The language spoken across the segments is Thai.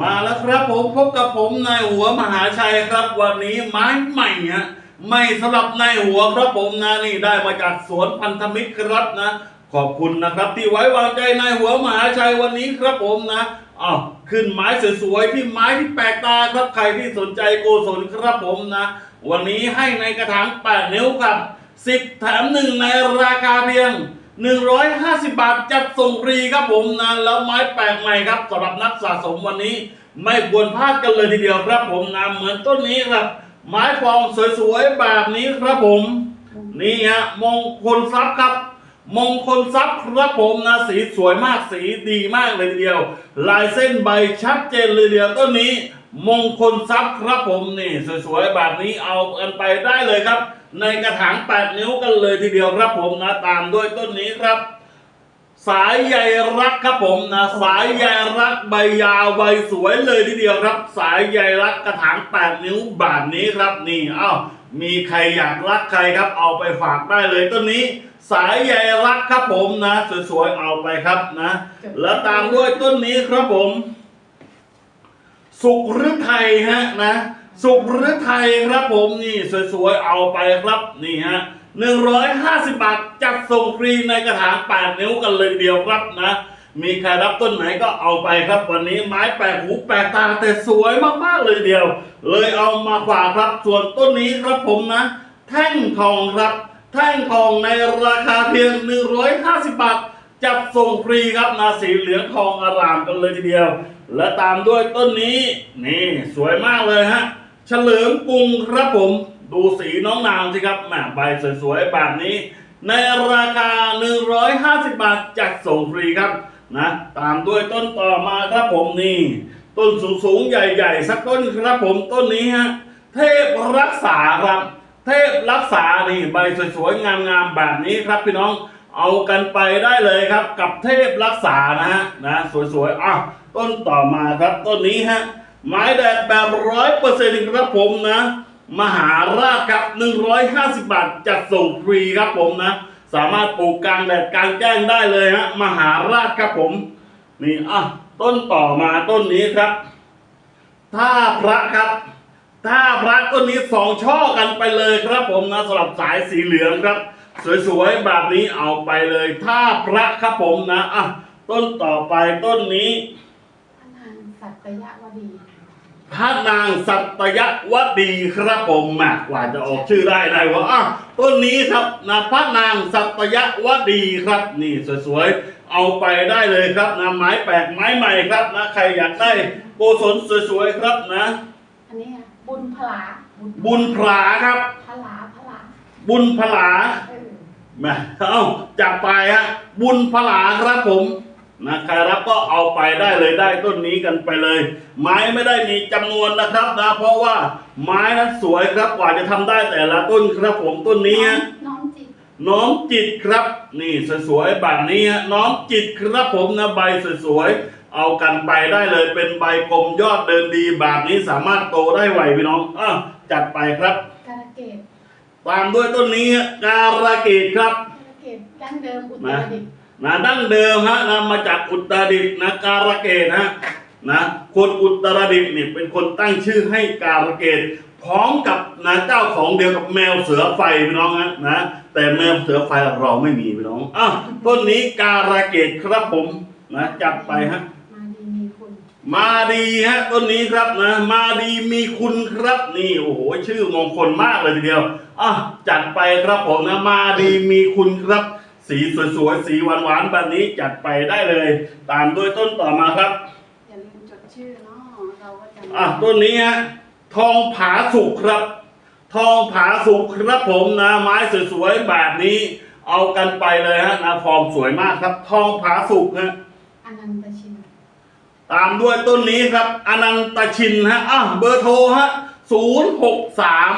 มาแล้วครับผมพบกับผมนายหัวมหาชัยครับ วันนี้ไม้ใหม่ฮะไม่สำหรับนายหัวครับผมนะนี่ได้มาจากสวนพันธมิตรครับนะ ขอบคุณนะครับที่ไว้วางใจนายหัวมหาชัยวันนี้ครับผมนะอ้าวขึ้นไม้สวยๆที่ไม้ที่แปลกตาครับใครที่สนใจโกศลครับผมนะ วันนี้ให้ในกระถาง8นิ้วครับ10แถมหนึ่งในราคาเพียง 150 บาทจัดส่งฟรีครับผมนะแล้วไม้แปลกใหม่ครับสำหรับนักสะสมวันนี้ ไม่ควรพลาดกันเลยทีเดียวครับผมนะเหมือนต้นนี้ครับ ไม้ฟองสวยๆแบบนี้ครับผม นี่ฮะมงคลทรัพย์ครับ มงคลทรัพย์ครับผมนะสีสวยมากสีดีมากเลยทีเดียว ลายเส้นใบชัดเจนเลยเดียวต้นนี้ มงคลทรัพย์ครับผมนี่ สวยๆแบบนี้เอากันไปได้เลยครับ ในกระถาง 8 นิ้วกันเลยทีเดียวครับผมนะตามด้วยต้นนี้ครับ สายใยรักครับผมนะสายใยรักใบยาวใบสวยเลยทีเดียวครับ สายใยรักกระถาง 8 นิ้วแบบนี้ครับนี่เอ้ามีใครอยากรักใครครับ เอาไปฝากได้เลยต้นนี้ สายใยรักครับผมนะ สวยๆเอาไปครับนะ แล้วตามด้วยต้นนี้ครับผม สุขฤทัยฮะนะ สุขฤทัยครับผมนี่สวยๆ เอาไปครับนี่ฮะหนึ่งร้อยห้าสิบบาทจัดส่งฟรีในกระถางแปดนิ้วกันเลยเดียวครับนะ มีใครรับต้นไหนก็เอาไปครับวันนี้ไม้แปลกหูแปลกตาแต่สวยมากๆเลยเดียว เลยเอามาฝากครับส่วนต้นนี้ครับผมนะ แท่งทองครับ แท่งทองในราคาเพียง 150 บาทจัดส่งฟรีครับนาสีเหลืองทองอารามกันเลยทีเดียว และตามด้วยต้นนี้นี่สวยมากเลยฮะ เฉลิมกรุงครับผม ดูสีน้องนางสิครับแหมใบสวยๆแบบนี้ ในราคา 150 บาทจัดส่งฟรีครับนะตามด้วยต้นต่อมาครับผมนี่ ต้นสูงๆใหญ่ๆ สักต้นครับผมต้นนี้ฮะเทพรักษาครับ เทพรักษานี่ใบสวยๆงามๆแบบนี้ครับพี่น้องเอากันไปได้เลยครับ กับเทพรักษานะฮะนะสวยๆอะต้นต่อมาครับต้นนี้ฮะ ไม้แดดแบบร้อยเปอร์เซ็นต์ครับผมนะ มหาราชครับ150บาทจัดส่งฟรีครับผมนะ สามารถปลูกกลางแดดกลางแจ้งได้เลยฮะมหาราชครับผม นี่อะต้นต่อมาต้นนี้ครับท่าพระครับท่าพระต้นนี้สองช่อกันไปเลยครับผมนะสำหรับสายสีเหลืองครับ สวยๆแบบนี้เอาไปเลยท่าพระครับผมนะอะต้นต่อไปต้นนี้พระนางสัตยวดี พระนางสัตยวดีครับผมแหมกว่าจะออกชื่อได้ได้ว่าอะต้นนี้ครับนะพระนางสัตยวดีครับ นี่สวยๆเอาไปได้เลยครับนะไม้แปลกไม้ใหม่ครับนะใครอยากได้โกศลสวยๆครับนะ อันนี้อะบุญพลาบุญพลาครับ พลาพลาบุญพลาเออ แหม่เอ้าจับไปฮะบุญพลาครับผม นะใครรับก็เอาไปได้เลยได้ต้นนี้กันไปเลย ไม้ไม่ได้มีจำนวนนะครับนะเพราะว่าไม้นั้นสวยครับกว่าจะทำได้แต่ละต้นครับผมต้นนี้ฮะน้องจิตน้องจิตครับ นี่สวยๆแบบนี้ฮะน้องจิตครับผมนะใบสวยๆเอากันไปได้เลยเป็นใบกลมยอดเดินดีแบบนี้สามารถโตได้ไวพี่น้องอะจัดไปครับการะเกดตามด้วยต้นนี้ฮะการะเกดครับการะเกดดั้งเดิมอุตรดิตถ์ นะดั้งเดิมฮะนะมาจากอุตรดิตถ์นะการะเกดฮะนะคนอุตรดิตถ์นี่เป็นคนตั้งชื่อให้การะเกดพร้อมกับนะเจ้าของเดียวกับแมวเสือไฟพี่น้องฮะนะแต่แมวเสือไฟเราไม่มีพี่น้องอะต้นนี้การะเกดครับผมนะจัดไปฮะมาดีมีคุณมาดีฮะต้นนี้ครับนะมาดีมีคุณครับนี่โอ้โหชื่อมงคลมากเลยทีเดียวอะจัดไปครับผมนะมาดีมีคุณครับ สีสวยๆ สีหวานๆ แบบนี้จัดไปได้เลย ตามด้วยต้นต่อมาครับ อย่าลืมจดชื่อเนาะเราก็จะอะต้นนี้ฮะทองผาสุกครับ ทองผาสุกครับผมนะไม้สวยๆ แบบนี้ เอากันไปเลยฮะนะฟอร์มสวยมากครับ ทองผาสุกฮะอนันตชินตามด้วยต้นนี้ครับ อนันตชินฮะอะเบอร์โทรฮะศูนย์หกสาม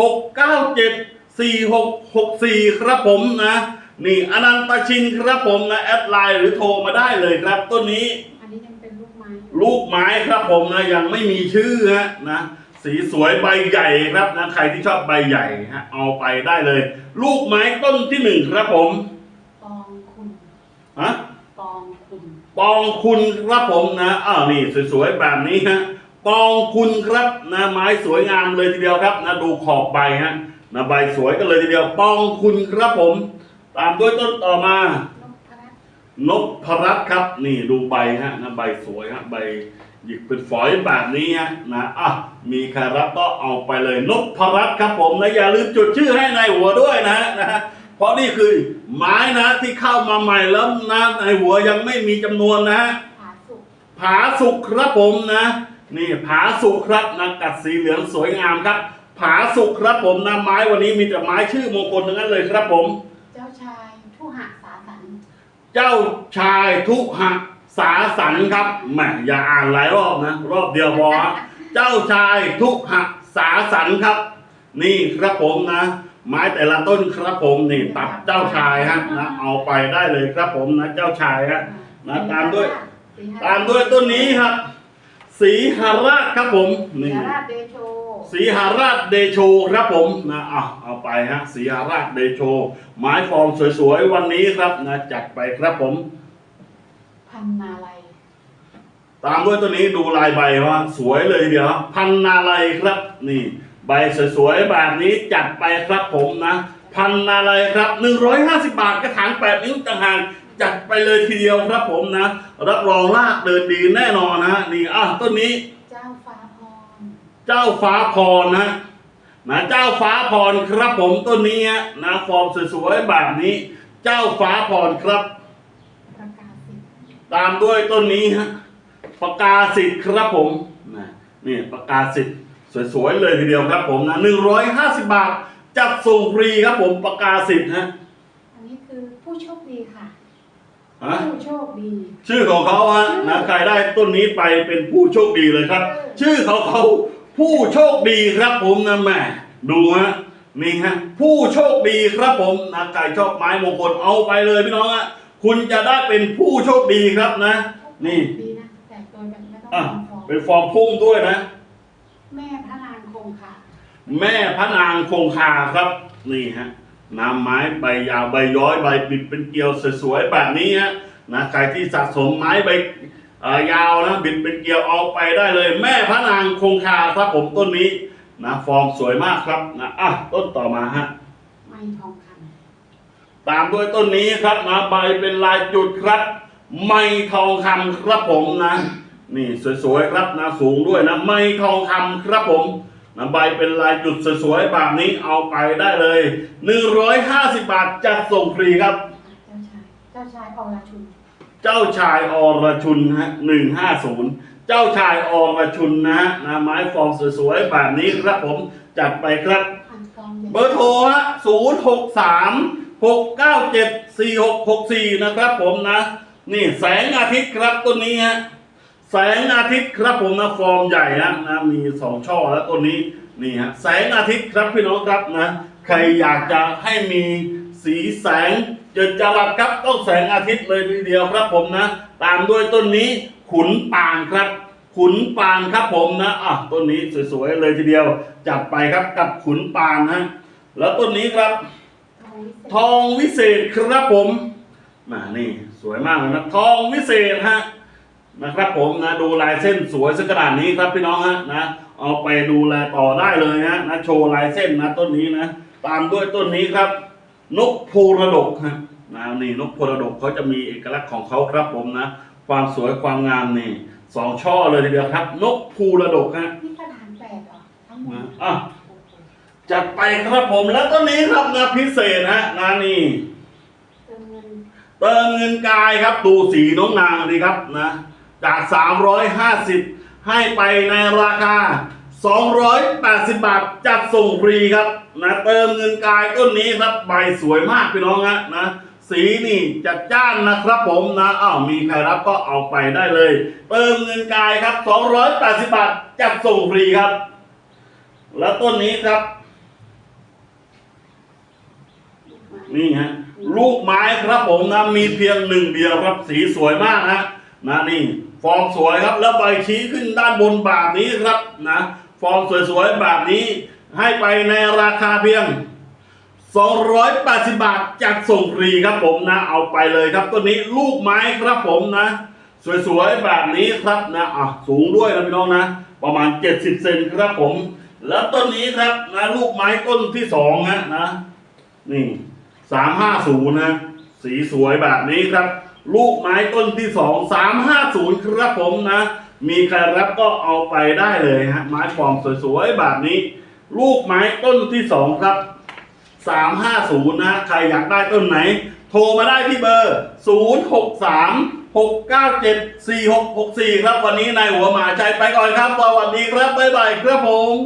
หกเก้าเจ็ดสี่หกหกสี่ครับผมนะ นี่อนันตชินครับผมนะแอดไลน์หรือโทรมาได้เลยครับต้นนี้ อันนี้ยังเป็นลูกไม้ลูกไม้ครับผมนะยังไม่มีชื่อฮะนะ สีสวยใบใหญ่ครับนะใครที่ชอบใบใหญ่ฮะเอาไปได้เลย ลูกไม้ต้นที่หนึ่งครับผมปองคุณฮะปองคุณปองคุณครับผมนะอ้าวนี่สวยๆแบบนี้ฮะปองคุณครับนะไม้สวยงามเลยทีเดียวครับนะดูขอบใบฮะนะใบสวยกันเลยทีเดียวปองคุณครับผม ตามด้วยต้นต่อมานพรัตน์นพรัตน์ครับ นี่ดูใบฮะนะใบสวยฮะใบหยิกเป็นฝอยแบบนี้ฮะนะอะมีใครรับก็เอาไปเลยนพรัตน์ครับผมนะอย่าลืมจุดชื่อให้ในหัวด้วยนะนะฮะเพราะนี่คือไม้นะที่เข้ามาใหม่แล้วนะในหัวยังไม่มีจำนวนนะฮะผาสุกผาสุกครับผมนะ นี่ผาสุกครับนะกัดสีเหลืองสวยงามครับ ผาสุกครับผมนะไม้วันนี้มีแต่ไม้ชื่อมงคลทั้งนั้นเลยครับผม เจ้าชายทุหะสาสัน เจ้าชายทุหะสาสันครับแหมอย่าอ่านหลายรอบนะ รอบเดียวพอฮะเจ้าชายทุหะสาสันครับ นี่ครับผมนะ ไม้แต่ละต้นครับผมนี่ตัดเจ้าชายฮะนะเอาไปได้เลยครับผมนะเจ้าชายฮะนะตามด้วยสีหตามด้วยต้นนี้ครับ สีหราชครับผมสีนี่หราชเดโช สีหราชเดโชครับผมนะเอาเอาไปฮะสีหราชเดโชไม้ฟอร์มสวยๆวันนี้ครับนะจัดไปครับผม พันนาลัยตามด้วยตัวนี้ดูลายใบว่าสวยเลยเดียวครับพันนาลัยครับนี่ ใบสวยๆแบบนี้จัดไปครับผมนะ พันนาลัยครับ150 บาทกระถาง8นิ้วต่างหากจัดไปเลยทีเดียวครับผมนะรับรองลากเดินดีแน่นอนนะฮะนี่อะต้นนี้เจ้าฟ้าพร เจ้าฟ้าพรนะนะเจ้าฟ้าพรครับผมต้นนี้ฮะนะฟอร์มสวยๆแบบนี้ เจ้าฟ้าพรครับประกาศสิทธิ์ตามด้วยต้นนี้ฮะประกาศสิทธิ์ครับผมนะนี่ประกาศสิทธิ์สวยๆเลยทีเดียวครับผมนะหนึ่งร้อยห้าสิบบาทจัดส่งฟรีครับผมประกาศสิทธิ์ฮะอันนี้คือผู้โชคดีค่ะฮะผู้โชคดี ชื่อของเขาฮะนะใครได้ต้นนี้ไปเป็นผู้โชคดีเลยครับ ชื่อเขาเขา ผู้โชคดีครับผมนะแหม่ดูฮะนี่ฮะผู้โชคดีครับผมนะใครชอบไม้มงคลเอาไปเลยพี่น้องฮะคุณจะได้เป็นผู้โชคดีครับนะ นี่ ดีนะแต่โดยแบบไม่ต้องอะทำฟองเป็นฟอร์มพุ่งด้วยนะ แม่พระนางคงค่ะ แม่พระนางคงคาครับ นี่ฮะน้ำไม้ใบยาวใบย้อยใบปิดเป็นเกลียวสวยๆแบบนี้ฮะนะใครที่สะสมไม้ใบเอ่อ ยาวนะบิดเป็นเกลียวเอาไปได้เลย แม่พระนางคงคาครับผมต้นนี้นะฟอร์มสวยมากครับนะอะต้นต่อมาฮะไม้ทองคตามด้วยต้นนี้ครับนะใบเป็นลายจุดครับไม้ทองคำครับผมนะนี่สวยๆครับนะสูงด้วยนะไม้ทองคำครับผมนะใบเป็นลายจุดสวยๆแบบนี้เอาไปได้เลย150บาทจัดส่งฟรีครับำเจ้าชายเจ้าชายอรชุน เจ้าชายอรชุนฮะ150เจ้าชายอรชุนนะฮะนะไม้ฟอร์มสวยๆแบบนี้ครับผมจัดไปครับอันกองใหญ่เบอร์โทรฮะศูนย์หกสามหกเก้าเจ็ดสี่หกหกสี่นะครับผมนะ นี่แสงอาทิตย์ครับต้นนี้ฮะแสงอาทิตย์ครับผมนะฟอร์มใหญ่นะนะมีสองช่อแล้วต้นนี้นี่ฮะแสงอาทิตย์ครับพี่น้องครับนะ ใครอยากจะให้มีสีแสงเจิดจรัสครับต้องแสงอาทิตย์เลยทีเดียวครับผมนะ ตามด้วยต้นนี้ขุนปางครับ ขุนปางครับผมนะอะต้นนี้สวยๆเลยทีเดียว จัดไปครับกับขุนปางฮะแล้วต้นนี้ครับ ทองวิเศษครับผมมานี่สวยมากเลยนะทองวิเศษฮะนะครับผมนะดูลายเส้นสวยสักขนาดนี้ครับพี่น้องฮะนะเอาไปดูแลต่อได้เลยฮะนะโชว์ลายเส้นนะต้นนี้นะ ตามด้วยต้นนี้ครับ นกภูระดกฮะ นะนี่นกภูระดกเขาจะมีเอกลักษณ์ของเขาครับผมนะ ความสวยความงามนี่สองช่อเลยทีเดียวครับ นกภูระดกฮะนี่กระถางแปดเหรอทั้งหมดอะจัดไปครับผมแล้วต้นนี้ครับนะพิเศษฮะงานนี้เติมเงินเติมเงินกายครับดูสีน้องนางดีครับนะจาก 350 ให้ไปในราคา 280 บาทจัดส่งฟรีครับนะเติมเงินกายต้นนี้ครับใบสวยมากพี่น้องฮะนะ สีนี่จัดจ้านนะครับผมนะอ้าวมีใครรับก็เอาไปได้เลยเติมเงินกายครับ 280 บาทจัดส่งฟรีครับ แล้วต้นนี้ครับ นี่ฮะลูกไม้ครับผมนะมีเพียงหนึ่งเดียวครับสีสวยมากฮะนะนี่ฟอร์มสวยครับ แล้วใบชี้ขึ้นด้านบนแบบนี้ครับนะฟอร์มสวยๆแบบนี้ ให้ไปในราคาเพียง 280 บาทจัดส่งฟรีครับผมนะ เอาไปเลยครับตัวนี้ลูกไม้ครับผมนะ สวยๆแบบนี้ครับนะอะสูงด้วยนะพี่น้องนะ ประมาณ 70 เซนครับผม แล้วต้นนี้ครับนะลูกไม้ต้นที่สองฮะนะนี่สามห้าศูนย์นะ สีสวยแบบนี้ครับ ลูกไม้ต้นที่สองสามห้าศูนย์ครับผมนะ มีใครรับก็เอาไปได้เลยฮะไม้ฟอร์มสวยๆแบบนี้ ลูกไม้ต้นที่สองครับ สามห้าศูนย์นะใครอยากได้ต้นไหน โทรมาได้ที่เบอร์ศูนย์หกสามหกเก้าเจ็ดสี่หกหกสี่ครับวันนี้นายหัวหมาใจไปก่อนครับ สวัสดีครับ บ๊ายบายครับผม